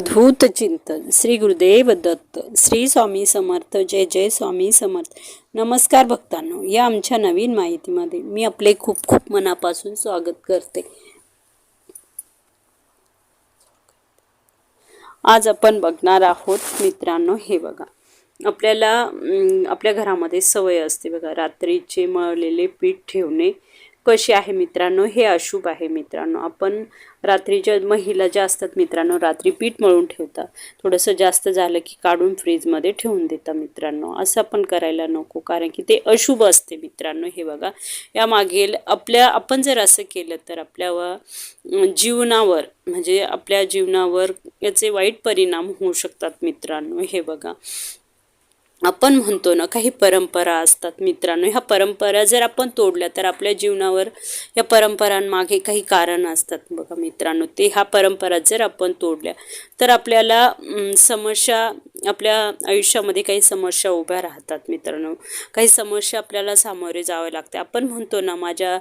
अवधूत चिंतन. श्री गुरुदेव दत्त श्री स्वामी समर्थ जय जय स्वामी समर्थ. नमस्कार भक्तांनो या आमच्या नवीन माहितीमध्ये मी आपले खूप खूप मनापासून स्वागत करते. आज आपण बघणार आहोत मित्रांनो हे बघा. आपल्याला आपल्या घरामध्ये सवय असते बघा रात्रीचे मळलेले पीठ ठेवणे कशी आहे मित्रांनो? हे अशुभ आहे मित्रांनो. आपण रात्रीच्या महिला ज्या असतात मित्रांनो रात्री पीठ मळून ठेवता. थोडंसं जास्त झालं की काढून फ्रीजमध्ये ठेवून देतं मित्रांनो. असं आपण करायला नको कारण की ते अशुभ असते मित्रांनो. हे बघा यामागील आपल्या आपण जर असं केलं तर आपल्या जीवनावर म्हणजे आपल्या जीवनावर याचे वाईट परिणाम होऊ शकतात मित्रांनो. हे बघा आपण म्हणतो ना काही परंपरा असतात मित्रांनो. ह्या परंपरा जर आपण तोडल्या तर आपल्या जीवनावर या परंपरांमागे काही कारण असतात बघा मित्रांनो. ते ह्या परंपरा जर आपण तोडल्या तर आपल्याला समस्या आपल्या आयुष्यामध्ये काही समस्या उभ्या राहतात मित्रांनो. काही समस्या आपल्याला सामोरे जावे लागते. आपण म्हणतो ना माझ्या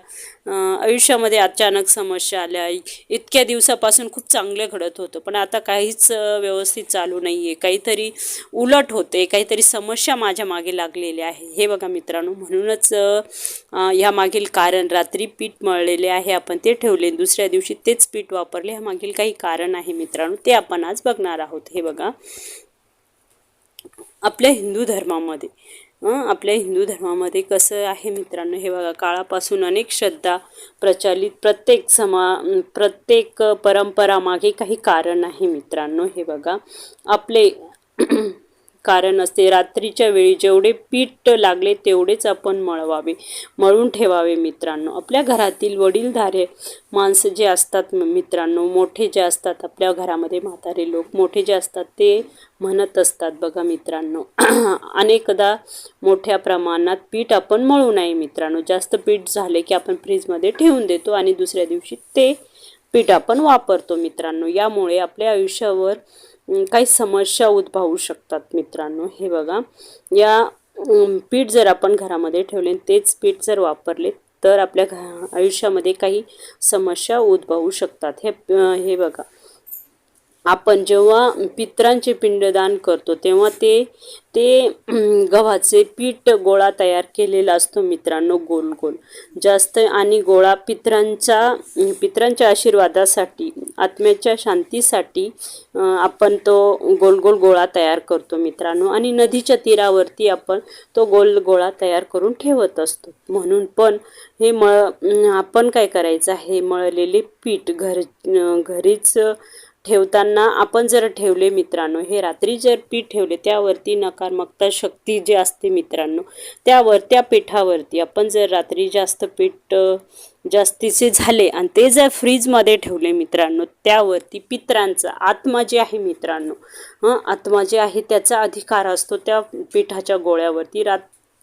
आयुष्यामध्ये अचानक समस्या आल्या. इतक्या दिवसापासून खूप चांगलं घडत होतं. पण आता काहीच व्यवस्थित चालू नाही आहे काहीतरी उलट होते. काहीतरी समस्या माझ्या मागे लागलेली आहे. हे बघा मित्रांनो म्हणूनच ह्या मागील कारण रात्री पीठ मळलेले आहे. आपण ते ठेवले. दुसऱ्या दिवशी तेच पीठ वापरले. ह्या मागील काही कारण आहे मित्रांनो. ते आपण आज बघणार आहोत. हे बघा. आपल्या हिंदू धर्मामध्ये. आपल्या हिंदू धर्मामध्ये कसं आहे मित्रांनो हे बघा काळापासून अनेक श्रद्धा प्रचलित प्रत्येक समा प्रत्येक परंपरामागे काही कारण आहे मित्रांनो हे बघा. आपले कारण असते. रात्रीच्या वेळी जेवढे पीठ लागले तेवढेच आपण मळवावे. मळून ठेवावे मित्रांनो. आपल्या घरातील वडीलधारे माणसं जे असतात मित्रांनो मोठे जे असतात आपल्या घरामध्ये म्हातारे लोक मोठे जे असतात ते म्हणत असतात बघा मित्रांनो. अनेकदा मोठ्या प्रमाणात पीठ आपण मळू नये मित्रांनो. जास्त पीठ झाले की आपण फ्रीजमध्ये ठेवून देतो आणि दुसऱ्या दिवशी ते पीठ आपण वापरतो मित्रांनो. यामुळे आपल्या आयुष्यावर काही समस्या उद्भवू शकतात मित्रांनो. हे बघा या पीठ जर आपण घरामध्ये ठेवले तेच पीठ जर वापरले तर आपल्या घ आयुष्यामध्ये काही समस्या उद्भवू शकतात. हे हे बघा. आपण जेव्हा पित्रांचे पिंडदान करतो तेव्हा ते ते गव्हाचे पीठ गोळा तयार केलेला असतो मित्रांनो गोल गोल जास्त आणि गोळा पित्रांचा पित्रांच्या आशीर्वादासाठी आत्म्याच्या शांतीसाठी आपण तो गोल गोल गोळा तयार करतो मित्रांनो. आणि नदीच्या तीरावरती आपण तो गोल गोळा तयार करून ठेवत असतो. म्हणून पण हे मळ आपण काय करायचं आहे? मळलेले पीठ घर घरीच ठेवताना आपण जर ठेवले मित्रांनो हे रात्री जर पीठ ठेवले त्यावरती नकारात्मकता शक्ती जी असते मित्रांनो त्यावर त्या पिठावरती आपण जर रात्री जास्त पीठ जास्तीचे झाले आणि ते जर फ्रीजमध्ये ठेवले मित्रांनो त्यावरती पित्रांचा आत्मा जे आहे मित्रांनो हं आत्मा जे आहे त्याचा अधिकार असतो त्या पिठाच्या गोळ्यावरती. रात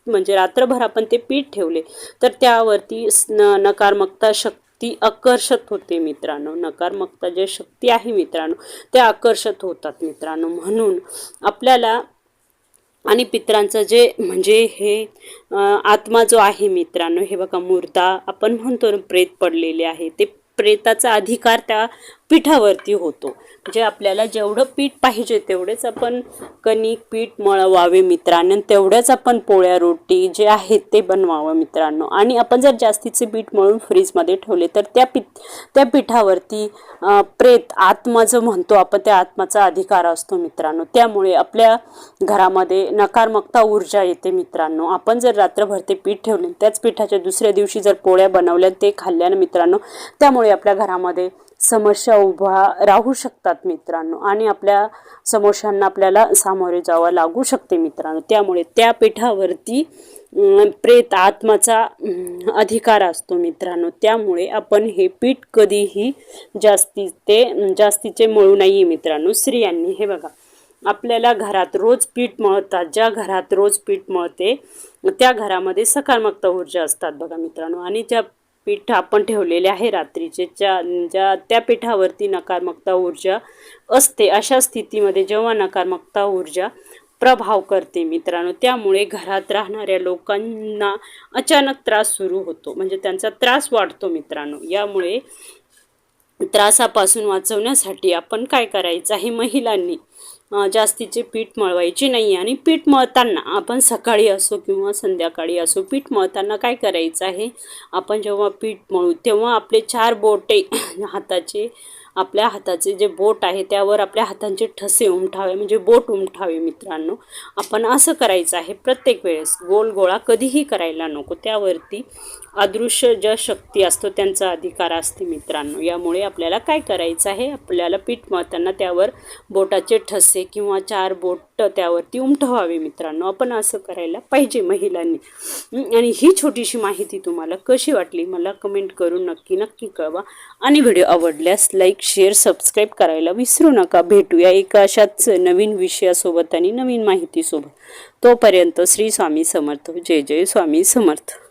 म्हणजे रात्रभर आपण ते पीठ ठेवले तर त्यावरती न नकारात्मकता शक्ती ती आकर्षत होते मित्रांनो. नकारात्मकता जे शक्ती आहे मित्रांनो त्या आकर्षत होतात मित्रांनो. म्हणून आपल्याला आणि पित्रांचं जे म्हणजे हे आत्मा जो आहे मित्रांनो हे बघा मुर्दा आपण म्हणतो प्रेत पडलेले आहे. ते प्रेताचा अधिकार त्या पिठावरती होतो. जे आपल्याला जेवढं पीठ पाहिजे तेवढेच आपण कणिक पीठ मळवावे मित्रांनो. आणि तेवढ्याच आपण पोळ्या रोटी जे आहेत ते बनवावं मित्रांनो. आणि आपण जर जास्तीचे पीठ मळून फ्रीजमध्ये ठेवले तर त्या पी त्या पिठावरती प्रेत आत्मा जो म्हणतो आपण त्या आत्माचा अधिकार असतो मित्रांनो. त्यामुळे आपल्या घरामध्ये नकारात्मकता ऊर्जा येते मित्रांनो. आपण जर रात्रभर ते पीठ ठेवले त्याच पिठाच्या दुसऱ्या दिवशी जर पोळ्या बनवल्या ते खाल्ल्यानं मित्रांनो त्यामुळे आपल्या घरामध्ये समस्या उभा राहू शकतात मित्रांनो. आणि आपल्या समस्यांना आपल्याला सामोरे जावं लागू शकते मित्रांनो. त्यामुळे त्या पिठावरती प्रेत आत्माचा अधिकार असतो मित्रांनो. त्यामुळे आपण हे पीठ कधीही जास्ती ते जास्तीचे मळू नाही मित्रांनो. स्त्रियांनी हे बघा. आपल्याला घरात रोज पीठ मळतात. ज्या घरात रोज पीठ मळते त्या घरामध्ये सकारात्मकता ऊर्जा असतात बघा मित्रांनो. आणि ज्या पीठ आपण ठेवलेले आहे रात्रीचे. ज्या ज्या त्या पिठावरती नकारात्मकता ऊर्जा असते अशा स्थितीमध्ये जेव्हा नकारात्मकता ऊर्जा प्रभाव करते मित्रांनो त्यामुळे घरात राहणाऱ्या लोकांना अचानक त्रास सुरू होतो. म्हणजे त्यांचा त्रास वाढतो मित्रांनो. यामुळे त्रासापासून वाचवण्यासाठी आपण काय करायचं आहे? महिलांनी जास्तीचे पीठ मळवायचे नाही आणि पीठ मळताना आपण सकाळी असो किंवा संध्याकाळी असो पीठ मळताना काय करायचं आहे? आपण जेव्हा पीठ मळू तेव्हा आपले चार बोटे हाताचे आपल्या हाताचे जे बोट आहे त्यावर आपल्या हातांचे ठसे उमठावे म्हणजे बोट उमठावे मित्रांनो. आपण असं करायचं आहे प्रत्येक वेळेस गोल गोळा कधीही करायला नको. त्यावरती अदृश्य ज्या शक्ती असतो त्यांचा अधिकार असते मित्रांनो. यामुळे आपल्याला काय करायचं आहे? आपल्याला पीठ मळताना त्यावर बोटाचे ठसे किंवा चार बोट त्यावरती उमठवावे मित्रांनो. आपण असं करायला पाहिजे महिलांनी. आणि ही छोटीशी माहिती तुम्हाला कशी वाटली? मला कमेंट करून नक्की नक्की कळवा. आणि व्हिडिओ आवडल्यास लाईक शेअर सबस्क्राईब करायला विसरू नका. भेटूया एका अशाच नवीन विषयासोबत आणि नवीन माहितीसोबत. तोपर्यंत श्री स्वामी समर्थ. जय जय स्वामी समर्थ.